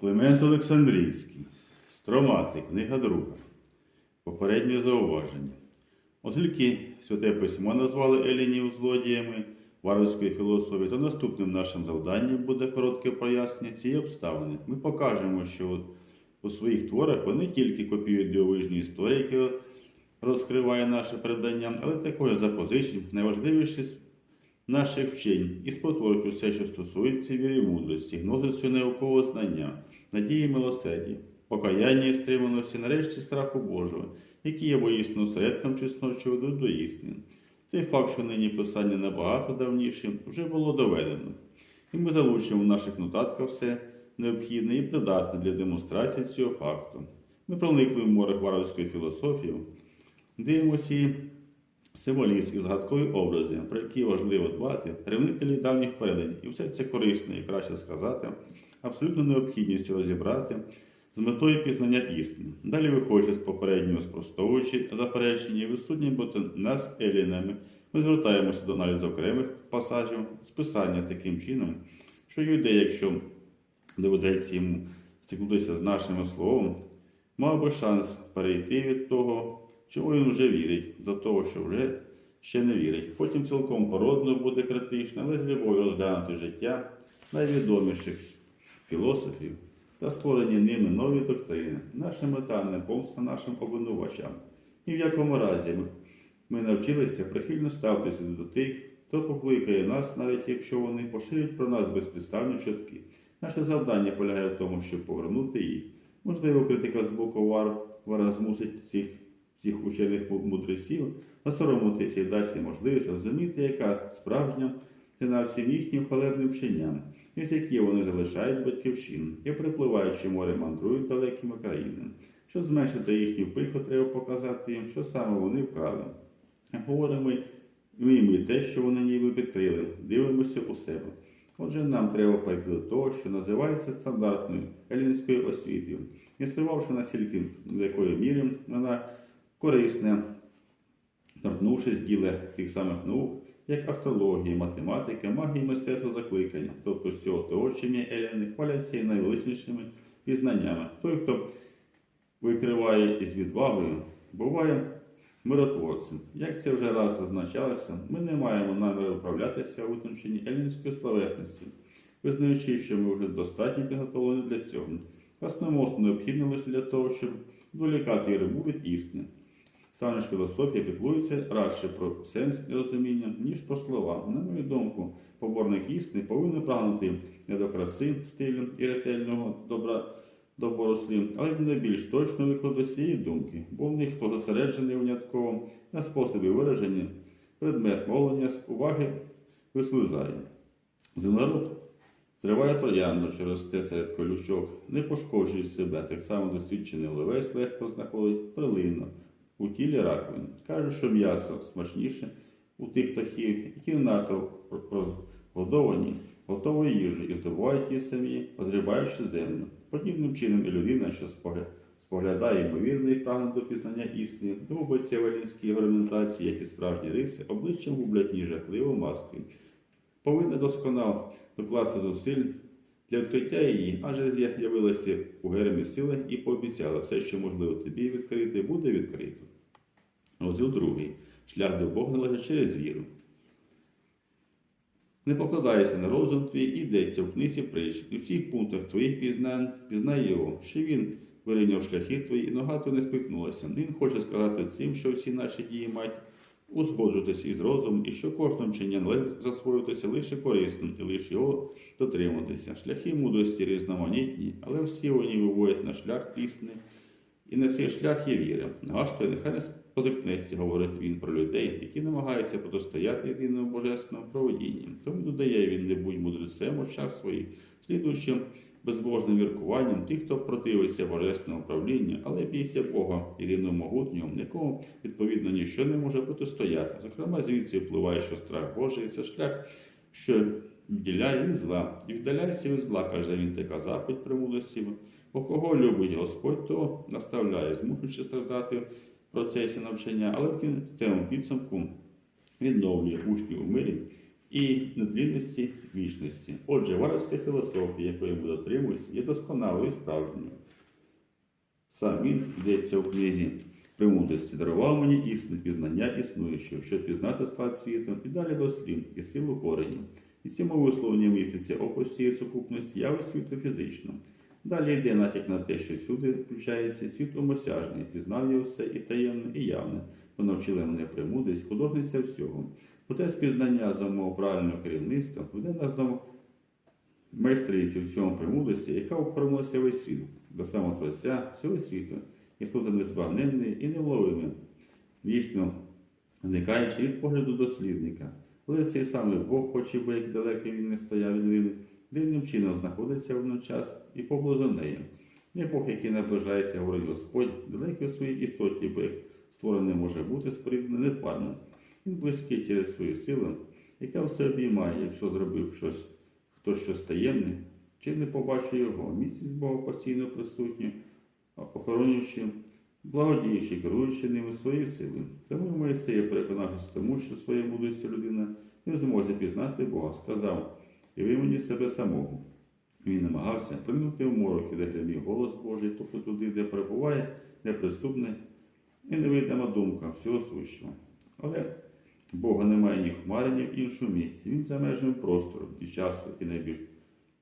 Климент Олександрійський, Стромати, книга друга. Попереднє зауваження. Оскільки Святе Письмо назвали Елінів злодіями варварської філософії, то наступним нашим завданням буде коротке пояснення цієї обставини. Ми покажемо, що у своїх творах вони тільки копіюють дивовижні історії, які розкриває наше передання, але також запозичень найважливіші наших вчень і спотворюють усе, що стосується віри і мудрості, гнозису наукового знання, надії милосерді, покаяння і стриманості, нарешті страху Божого, які є воїсно осередком чесного, що до істини. Той факт, що нині писання набагато давніше, вже було доведено. І ми залучимо в наших нотатках все необхідне і придатне для демонстрації цього факту. Ми проникли в море варварської філософії, дивимося символізм і згадкові образи, про які важливо дбати, ревнителі давніх передань, і все це корисно і краще сказати, абсолютно необхідністю розібрати з метою пізнання істини. Далі виходячи з попереднього спростовуючи заперечення і відсутні бути нас елінами, ми звертаємося до аналізу окремих пасажів з писання таким чином, що юдей, якщо доведеться йому стикнутися з нашим словом, мав би шанс перейти від того, чого він вже вірить, до того, що вже ще не вірить. Потім цілком породно буде критично, але з любов'ю розглянути життя найвідоміших філософів та створені ними нові доктрини. Наша мета не помста нашим обвинувачам. Ні в якому разі ми, навчилися прихильно ставитися до тих, хто покликає нас, навіть якщо вони поширюють про нас безпідставні чутки. Наше завдання полягає в тому, щоб повернути їх. Можливо, критика з боку варвара змусить цих, цих учених мудреців насоромитися і дасть можливість розуміти, яка справжня ціна всім їхнім хвалебним вченням, із які вони залишають батьківщину і припливаючи море мандрують далекими країнами. Щоб зменшити їхню пиху, треба показати їм, що саме вони вкрали. Говоримо ми те, що вони ніби підкрили, дивимося у себе. Отже, нам треба перейти до того, що називається стандартною елінською освітою, і сформувавши настільки якої міри вона корисна, торкнувшись діла тих самих наук, як астрологія, математика, магія і мистецтво закликання, тобто всього того, чим є еліни, хваляться і найвеличнішими пізнаннями. Той, хто викриває із відвагою, буває миротворцем. Як це вже раз зазначалося, ми не маємо наміру управлятися у витонченні елінської словесності, визнаючи, що ми вже достатньо підготовлені для цього. Красномовство необхідно лише для того, щоб долікати рибу від істини. Саме ж філософія піклується радше про сенс і розуміння, ніж про слова. На мою думку, поборник істини повинен прагнути не до краси, стилю і ретельного добра доброслів, але й не більш точно викладу цієї думки, бо в них хто зосереджений винятково на способі вираження, предмет мовлення з уваги вислизає. Землероб зриває троянду через те серед колючок, не пошкоджує себе, так само досвідчений левець легко знаходить прилинно у тілі раковин. Каже, що м'ясо смачніше у тих птахів, які надто розгодовані готової їжі і здобувають ті самі, розрібаючи землю. Подібним чином і людина, що споглядає ймовірний прагне до пізнання істини, губиться в елінській аргументації, як і справжні риси, обличчям гублять ні жахливу маску. Повинна досконало докласти зусиль для відкриття її, адже з'явилася у Геремі сила і пообіцяла все, що можливо тобі відкрити, буде відкрито. Розділ другий. Шлях до Бога належить через віру. Не покладайся на розум твій і йдеться в книзі притч. В всіх пунктах твоїх пізнань пізнай його, що він вирівняв шляхи твої, і нога твоя не спикнулася. Він хоче сказати цим, що всі наші дії мають узгоджуватися із розумом, і що кожним належить засвоюватися лише корисним і лише його дотримуватися. Шляхи мудрості різноманітні, але всі вони виводять на шлях пісни, і на цей шлях є віра. Той нехай не спотикнеться, говорить він про людей, які намагаються протистояти єдиному божественному проведінню. Тому додає він, не будь мудрецем в очах своїх, слідуючим безбожним міркуванням тих, хто противиться божественному правлінню, але бійся Бога, єдиного могутнього, якому відповідно ніщо не може протистояти. Зокрема, звідси впливає, що страх Божий це шлях, що відділяє від зла. І віддаляйся від зла, каже він, така заповідь премудрості. Бо кого любить Господь, то наставляє, змушуючи страждати процесі навчання, але в кінцевому підсумку відновлює учнів у мирі і нетлінності вічності. Отже, варварська філософія, якої ми дотримуємося, є досконалою і справжньою. Сам він йдеться у книзі премудрості, дарував мені істинне пізнання існуючого, щоб пізнати склад світу і далі до слів і силу коренів. І цьому висловленні міститься опис цієї сукупності яви світу фізично. Далі йде натяк на те, що сюди включається світ умосяжний, пізнав я все і таємне, і явне. Вона вчила мене премудрість, художниця всього. Проте спізнання за мого правильного керівництва веде нас до майстриці в цьому премудрості, яка охоронилася весь світ, до самого Творця всього світу, істота незбагненний і невловимий, вічно зникаючи від погляду дослідника. Але цей самий Бог, хоч і би як далекий він не стояв від вини, дивним чином знаходиться водночас і поблизу неї. Не Бог, який наближається, говорить Господь, далекий у своїй істоті, бо як створений може бути споріднений непарно. Він близький через свою силу, яка все обіймає, якщо зробив щось, хтось щось таємне, чи не побачить його, місяць Бога постійно присутній, охоронюючи, благодіючи, керуючи ними своєю силою. Тому Моїсея, переконавшись тому, що своєю мудрістю людина не в змозі пізнати Бога, сказав, і ви мені себе самого. Він намагався прийняти в мороки, де гримів голос Божий, тобто туди, де перебуває неприступне і невидима думка всього сущого. Але Бога немає ні в хмарі, ні в іншому місці. Він за межами простору і часу, і не, бі...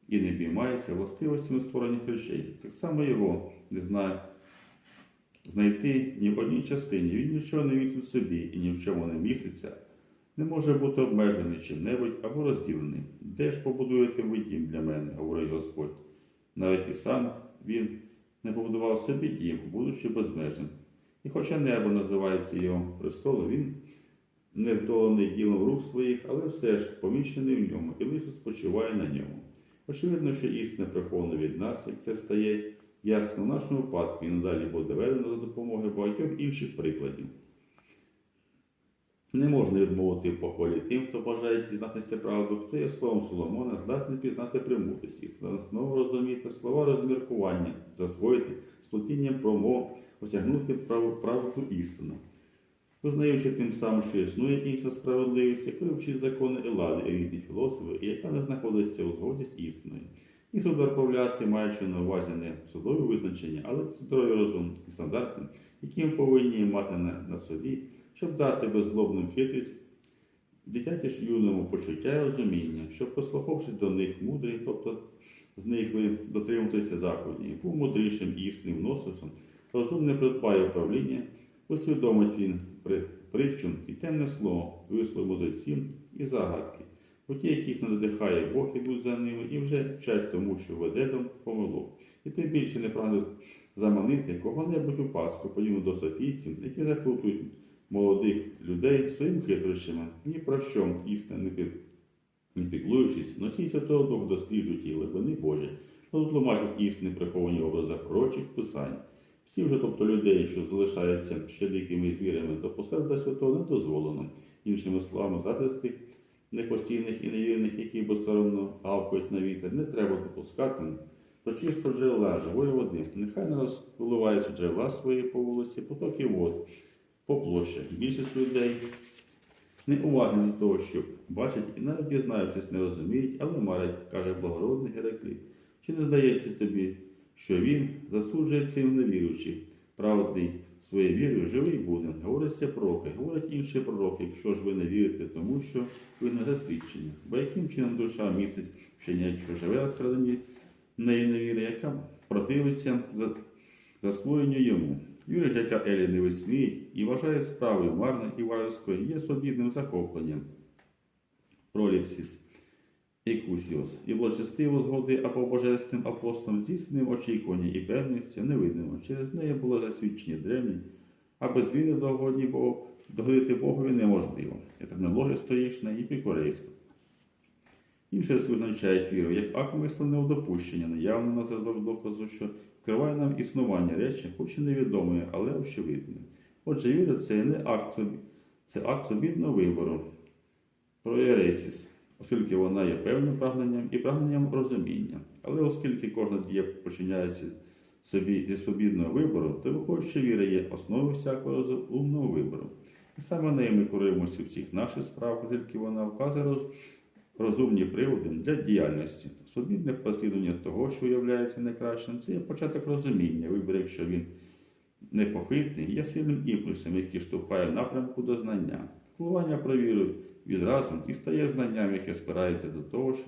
і не біймається властивостями створених речей. Так само його не знає знайти ні в одній частині. Він нічого не містить в собі і ні в чому не міститься. Не може бути обмежений чим-небудь або розділений. Де ж побудуєте ви дім для мене, говорить Господь. Навіть і сам він не побудував собі дім, будучи безмежним. І хоча небо називається його престолом, він не здолений ділом рук своїх, але все ж поміщений в ньому і лише спочиває на ньому. Очевидно, що істина прихована від нас, як це стає ясно в нашому випадку і надалі буде доведено за допомогою багатьох інших прикладів. Не можна відмовити в похвалі тим, хто бажає дізнатися правду, хто є словом Соломона, здатний пізнати премудрості, знову розуміти слова розміркування, засвоїти сплетінням промов, осягнути правду істину. Визнаючи тим самим, що існує інша справедливість, якою вчить закони Елади і різні філософи, і яка не знаходиться у згоді з істиною. І суд маючи на увазі не судові визначення, але здоровий розум і стандарти, які ми повинні мати на, на собі, щоб дати беззлобним хитрість, дитяті ж юному почуття і розуміння, щоб, послухавши до них мудрий, тобто зникли дотримуватися заповіді, був мудрішим існим носисом, розум не придбає управління, усвідомить він при притчу і темне слово, вислов мудреців і загадки. Бо ті, яких надихає Бог, ідуть за ними і вже вчать тому, що веде до помилок. І тим більше не прагнуть заманити кого-небудь у паску, подібно до софістів, які заплутують молодих людей своїми хитрощами, ні про що істинно не, піклуючись, носій Святого Духа досліджують і глибини Божі, то тлумачать істини приховані в образах пророчих писань. Всі вже, тобто людей, що залишаються ще дикими звірями, допускати до святого не дозволено. Іншими словами, затрести непостійних і невірних, які безсоромно гавкають на вітер, не треба допускати до чистого джерела живої води. Нехай не розливаються джерела свої по вулиці, потоки вод по площах. Більшість людей не уважні до того, що бачать і навіть дізнаючись, не розуміють, але марять, каже благородний Геракліт. Чи не здається тобі, що він засуджує цим невіруючих, праведний своєю вірою живий буде. Говориться пророки, говорять інші пророки, якщо ж ви не вірите, тому що ви не засвідчені. Бо яким чином душа містить вчення, якщо живе всередині неї невіри, яка противиться засвоєнню йому. Віра ж, Елі не висміють і вважає справою марною і варварською, є свобідним захопленням. Проліпсіс. Ікусіос, і благочестиво згоди або божественним апостолом здійсненим очікування і певністю невидимо. Через неї було засвідчення древні, а без віри догодні Богу, догодити Богові неможливо. Це термінологія стоїчна і пікорейська. Інше визначають віру як акт мисленого допущення, наявне на зразок доказу, що вкриває нам існування речі, хоч і невідомої, але очевидне. Отже, віра це не акт, це акт собідного вибору. Проєресіс оскільки вона є певним прагненням і прагненням розуміння. Але оскільки кожна дія починається собі зі свобідного вибору, то виходить, що віра є основою всякого розумного вибору. І саме нею ми керуємося всіх наших справах, тільки вона вказує розумні приводи для діяльності. Сумітне послідування того, що являється найкращим, це є початок розуміння. Вибір, якщо він непохитний, є сильним імпульсом, який штовхає в напрямку до знання. Впливання про відразу і стає знанням, яке спирається до того ж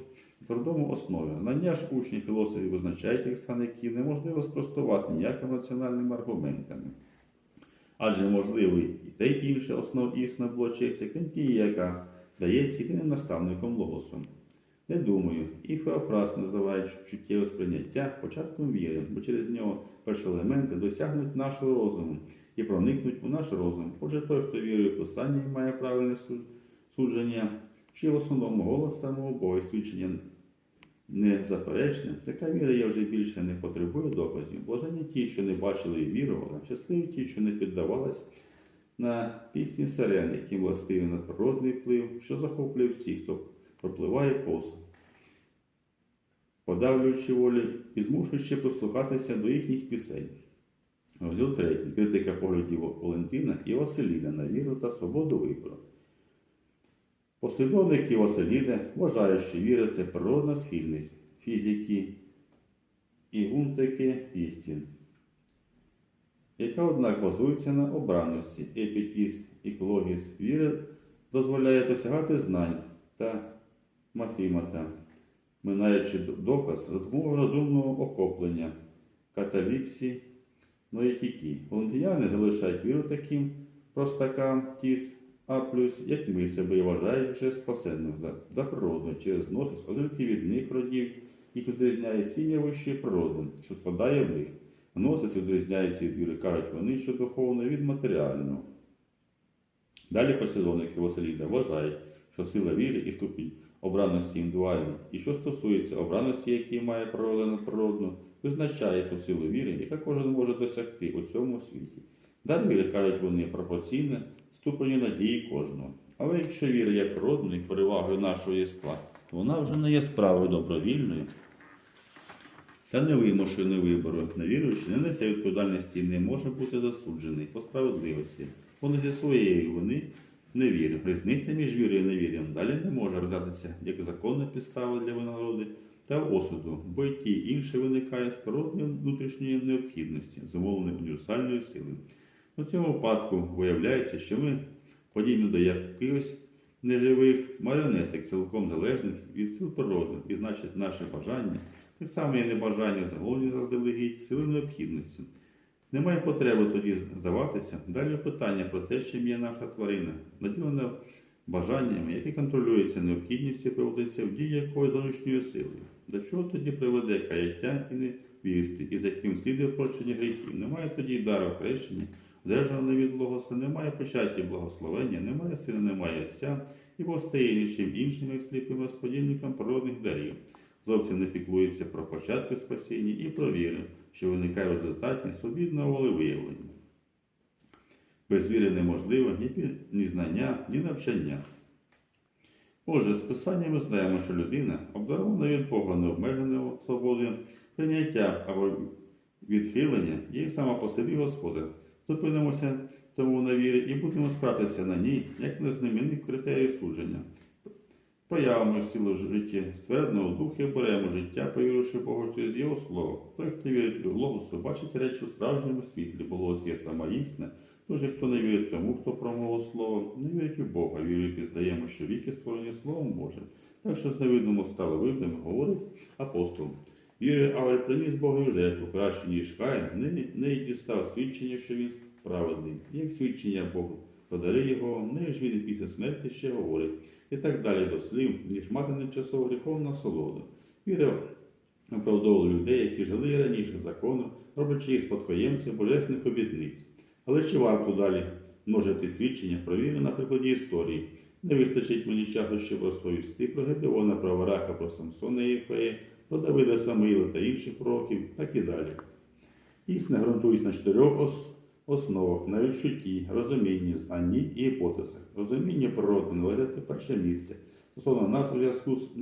трудовому основі. Знання ж учні філософів визначають як стан, який неможливо спростувати ніякими раціональними аргументами. Адже можливий і те інше основ істина було честі, крім тієї, яка дається єдиним наставником логосом. Не думаю, і Феофраз називають чуттєве сприйняття початком віри, бо через нього перші елементи досягнуть нашого розуму і проникнуть у наш розум. Отже, той, хто вірує в Писання і має правильне судження, чи в основному голос самого Бога свідчення незаперечне, така віра я вже більше не потребує доказів. Блажені ті, що не бачили і вірували, щасливі ті, що не піддавались на пісні сирен, яким властивий надприродний вплив, що захоплює всіх, хто пропливає повз, подавлюючи волі і змушуючи послухатися до їхніх пісень. Розділ 3. Критика поглядів Валентина і Василіна на віру та свободу вибору. Послідовники Василіда вважають, що віра це природна схильність фізики і гунтики істин, яка, однак, базується на обраності, епітіз і клогіс. Віра дозволяє досягати знань та мафімата, минаючи доказ допомогою розумного охоплення, каталіпсі, ноєтіки. Валентиняни залишають віру таким простакам тіс, а плюс, як ми себе і вважають вже спасенним за, за природу через носис, оскільки від них родів їх відрізняє сім'я вищої природи, що складає в них. Гносис відрізняється від кажуть вони, що духовне від матеріального. Далі послідовники Василіда вважають, що сила віри і ступінь обраності індивідуальні, і що стосується обраності, які має природа надприродну, визначає ту силу віри, яка кожен може досягти у цьому світі. Віри, кажуть вони, пропорційна ступеню надії кожного. Але якщо віра є природною перевагою нашого єства, то вона вже не є справою добровільною та невимушеною вибору. Невіруючий не несе відповідальності і не може бути засуджений по справедливості. Вони зі своєї вони не вірив. Різниця між вірою і невір'ям далі не може розглядатися як законна підстава для винагороди та осуду, бо й ті інше виникає з природної внутрішньої необхідності, зумовленої універсальною силою. У цьому випадку виявляється, що ми подібні до якихось неживих маріонеток, цілком залежних від сил природи, і значить наше бажання, так само і небажання замовлені заздалегідь сили необхідності. Немає потреби тоді здаватися. Далі питання про те, чим є наша тварина, наділена бажаннями, які контролюються необхідністю, приводиться в дію якоїсь зовнішньої сили. До чого тоді приведе каяття і невісти, і за яким слідує прощення гріхів? Немає тоді дару хрещення, одержаного від Логоса, немає печаті благословення, немає сили, немає вся, і Бог стає нічим іншим, як сліпим розподільником природних дарів. Зовсім не піклується про початки спасіння і про віру, що виникає в результаті свобідного волевиявлення. Без віри неможливо ні, знання, ні навчання. Отже, з писання ми знаємо, що людина, обдарована від Бога необмеженою свободою, прийняття або відхилення є сама по собі Господа. Зупинимося тому на вірі і будемо спратися на ній, як на знаменних критерій судження. Проявимо силу в житті ствердного духу беремо життя, повіривши Богу через Його слово. Той, хто вірить у Логосу, бачить речі у справжньому світлі, бо є сама істина. Дуже хто не вірить тому, хто промовив слово, не вірить у Бога, вірить і здаємо, що віки створені Словом Божим. Так що з невидному стало видним, говорить апостол. Віри Авель приніс Богу жертву, краще, ніж Каїн, не, не дістав свідчення, що він справедний. Як свідчення Богу, подари його, не ж він і після смерті ще говорить. І так далі до слів, ніж мати тимчасово гріховну насолоду. Віра оправдовувала людей, які жили раніше закону, роблячи їх спадкоємців божественних обітниць. Але чи варто далі множити свідчення про віру на прикладі історії? Не вистачить мені часу, щоб розповісти про Гедеона, про Вараха, про Самсона і Єфея, про Давида Самуїла та інших пророків, так і далі. Істина ґрунтується на чотирьох основах на відчутті, розумінні, знанні і гіпотезах. Розуміння природи належить перше місце. Стосовно нас у зв'язку з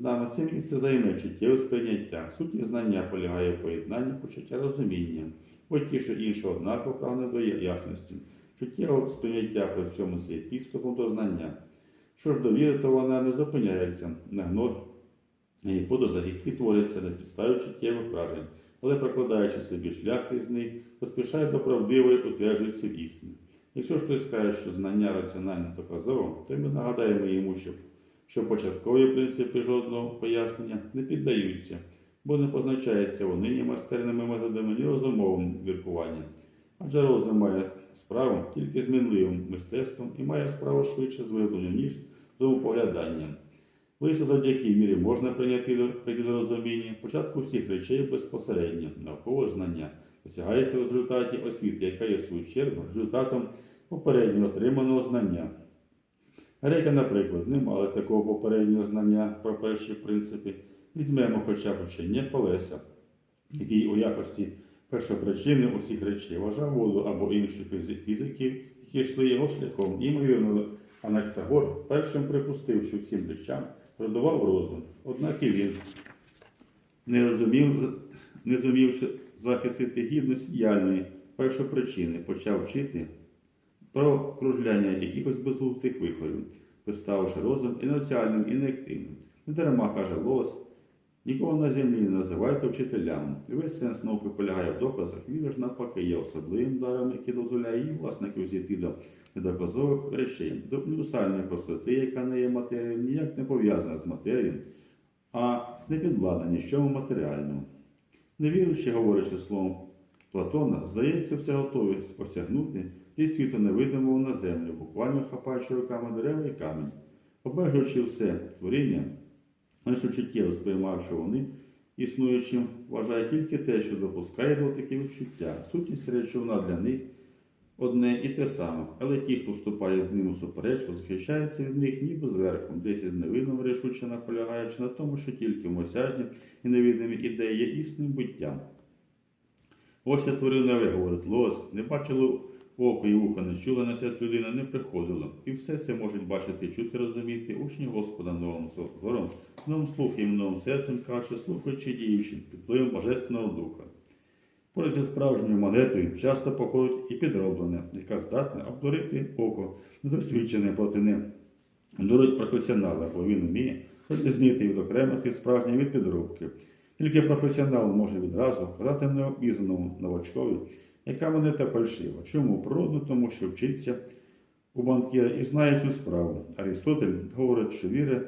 нами це місце займе чуттєве сприйняття. Суть знання полягає в поєднанні почуття розуміння, бо ті, інше однаково прагне до ясності. чуттєвого сприйняття при всьому це підступом до знання. Що ж до віри, то вона не зупиняється на гно і подозах, які творяться на підставі чуттєвих вражень, але прокладаючи собі шлях із них, поспішає до правдивої, утверджується в. Якщо ж хтось каже, що знання раціонально доказово, то ми нагадаємо йому, що, що початкові принципи жодного пояснення не піддаються, бо не позначаються вони ні майстерними методами, ні розумовим міркуванням. Адже розум має справу тільки з мінливим мистецтвом і має справу швидше з виявленням, ніж з умопогляданням. Лише завдяки вірі можна прийняти розуміння початку всіх речей безпосередньо, наукового знання досягається в результаті освіти, яка є в свою чергу результатом попередньо отриманого знання. Греки, наприклад, не мали такого попереднього знання про перші принципи. Візьмемо хоча б вчення Полеса, який у якості першопричини усіх речей вважав воду або інших фізиків, які йшли його шляхом. Імовірно, Анаксагор першим припустив, що всім речам передував розум. Однак і він не розумів, не зумівши захистити гідність діяльної першопричини, почав вчити про кружляння якихось безглуздих вихорів, представивши розум і і неактивним. Не дарма каже Лос, нікого на землі не називайте вчителями. І весь сенс науки полягає в доказах, віра ж навпаки є особливим даром, який дозволяє її власників зійти до недоказових речей, до універсальної простоти, яка не є матерією, ніяк не пов'язана з матерією, а не підвладна нічому матеріальному. Невіруючи, говорячи словом Платона, здається, все готові осягнути зі світу невидимого на землю, буквально хапаючи руками дерева і камінь, обмежуючи все творіння, лише чуттєво сприймавши вони, існуючим, вважає тільки те, що допускає до таких відчуття. Сутність речовина для них одне і те саме, але ті, хто вступає з ним у суперечку, захищаються від них ніби зверху, десь із невидним рішуче наполягаючи на тому, що тільки мосяжні і невидимі ідеї є існим буттям. Ось я творив нове, говорить Лос, не бачило око і вуха не чуло, на свят людина не приходило. І все це можуть бачити, чути, розуміти учні Господа новим зором, новим слухом, новим серцем, каже, слухаючи діючи, під впливом Божественного Духа. Поряд зі справжньою монетою часто походить і підроблене, яка здатна обдурити око, недосвідчене проти не дурить професіонала, бо він вміє розрізнити і відокремити справжнє від підробки. Тільки професіонал може відразу вказати необізнаному новачкові, яка монета фальшива. Чому? Природно, тому що вчиться у банкіра і знає цю справу. Арістотель говорить, що віра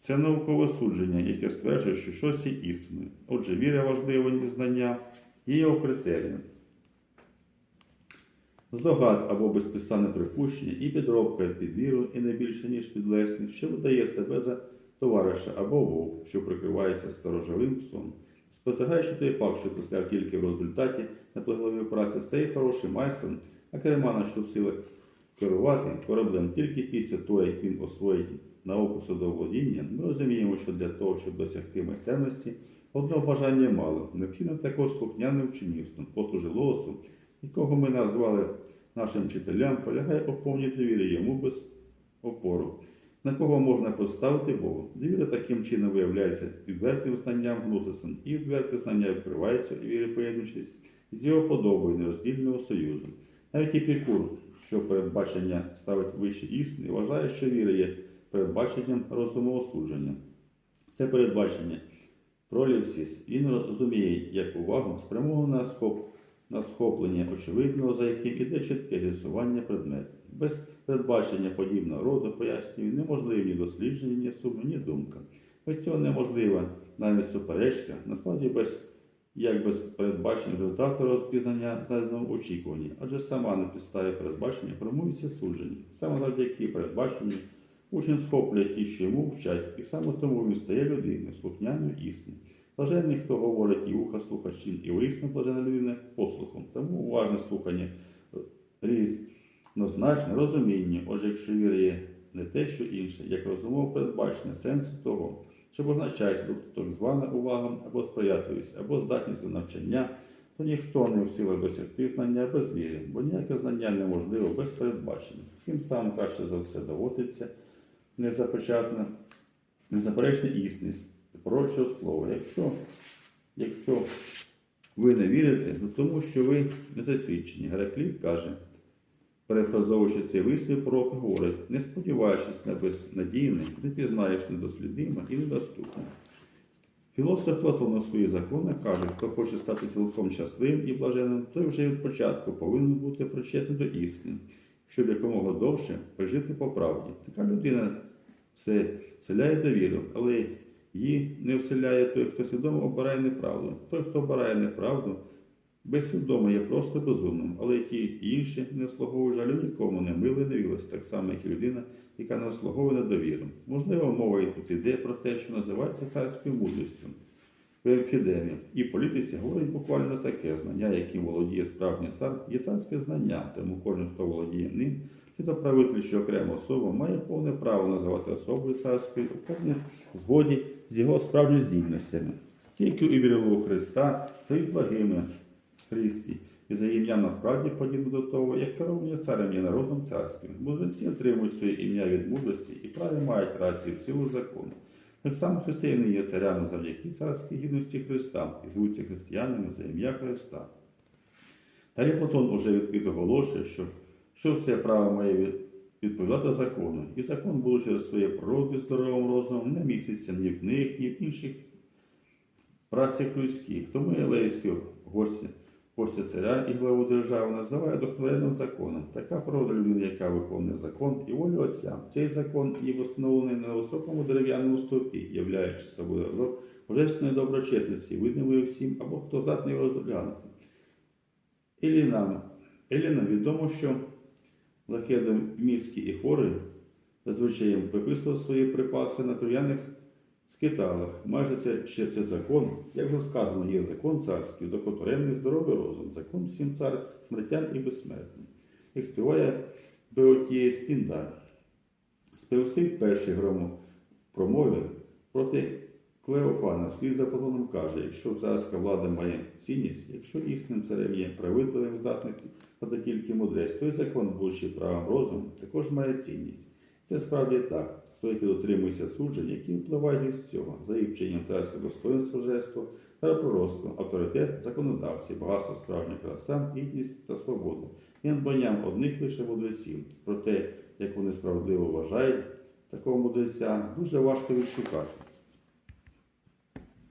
це наукове судження, яке стверджує, що щось є істиною. Отже, віра важлива не знання є його критерієм. Здогад або безпідставне припущення і підробка під віру, і не більше, ніж підлесник, що видає себе за товариша або вовк, що прикривається сторожовим псом. Спостерігаючи той факт, що писав тільки в результаті наполегливої праці стає хорошим майстром, а кермана, що в силах керувати кораблем тільки після того, як він освоїть науку судоволодіння, ми розуміємо, що для того, щоб досягти майстерності, одного бажання мало. Необхідно також слухняним вчинівством, послужи лосу, якого ми назвали нашим вчителям, полягає у повній довірі йому без опору на кого можна поставити Богу. Довіра таким чином виявляється відвертим знанням гносисом, і відверте знання відкривається і віри поєднуючись з його подобою нероздільного союзу. Навіть Епікур, що передбачення ставить вище істини, вважає, що віра є передбаченням розумового судження. Це передбачення пролівсіс, він розуміє як увагу спрямовану на схоп, на схоплення очевидного, за яким іде чітке з'ясування предметів. Без передбачення подібного роду пояснює неможливі ні дослідження, ні суми, ні думка. Без цього неможлива навіть суперечка, насправді без як без передбачення результату розпізнання знайденого очікуванні, адже сама на підставі передбачення формується судження. Саме завдяки передбаченню учень схоплює ті, що йому вчать, і саме тому він стає людиною, слухняною істини. Блаженний, хто говорить і вуха слухачів, і виясно блажена людина послухом. Тому уважне слухання різнозначне розуміння, отже, якщо віра є не те, що інше, як розумово передбачення сенсу того, що позначається тобто так звана увага або сприятливість, або здатність до навчання, то ніхто не в силах досягти знання без віри, бо ніяке знання неможливо без передбачення. Тим самим краще за все доводиться незаперечна істинність пророчого слова. Якщо, якщо ви не вірите, то тому що ви не засвідчені. Геракліт каже, Перефразовуючи цей вислів, пророк говорить, не сподіваючись на безнадійне, не пізнаєш недослідиме і недоступне. Філософ Платон у своїх законах каже, хто хоче стати цілком щасливим і блаженним, той вже від початку повинен бути причетний до істини, щоб якомога довше прожити по правді. Така людина все вселяє довіру, але її не вселяє той, хто свідомо обирає неправду. Той, хто обирає неправду, безсвідомо є просто безумним, але ті і інші не слуговують жалю нікому, не мили, не вілись, так само, як і людина, яка не слуговує на довіру. Можливо, мова і тут іде про те, що називається царською мудрістю. В епідемії і політиці говорить буквально таке знання, яким володіє справжній цар, є царське знання, тому кожен, хто володіє ним, чи то правитель, чи окрема особа, має повне право називати особою царською у повній згоді з його справжніми здібностями. Тільки у Христа, стають благими Христі, і за ім'ям насправді подібно до того, як керування царем є народом царським. Мудреці отримують своє ім'я від мудрості і праві мають рацію в силу закону. Так само християни є царями завдяки царській гідності Христа і звуться християнами за ім'я Христа. Далі Платон уже відкрито оголошує, що, що все право має відповідати закону, і закон був через своє природи здоровим розумом не міститься ні в книг, ні в інших працях людських. Тому Єлейський гості, гостя царя і главу держави називає доктринним законом. Така природа людини, яка виконує закон і волю Отця. Цей закон є встановлений на високому дерев'яному стовпі, являючи собою зразок божественної доброчесності, видимої всім, або хто здатний його розглянути. Елінам. Елінам відомо, що Лакедом Міцький і Хори зазвичай приписував свої припаси на трояних скиталах. Майже це ще це закон, як вже сказано, є закон царський, докоторений здоровий розум, закон всім цар смертям і безсмертним. Як співає Беотіє Спіндар. Спевсик перший грому промовив проти Клеофана, слід за Платоном каже, якщо царська влада має цінність, якщо існим царем є правителем здатних та тільки мудрець, той закон, будучи правом розуму, також має цінність. Це справді так. Стоїть дотримується суджень, які впливають із цього, за їх вченням царське достоинство жество пророцтво, авторитет, законодавці, багатство справжня краса, гідність та свобода. І надбанням одних лише мудреців. Про те, як вони справедливо вважають такого мудреця, дуже важко відшукати.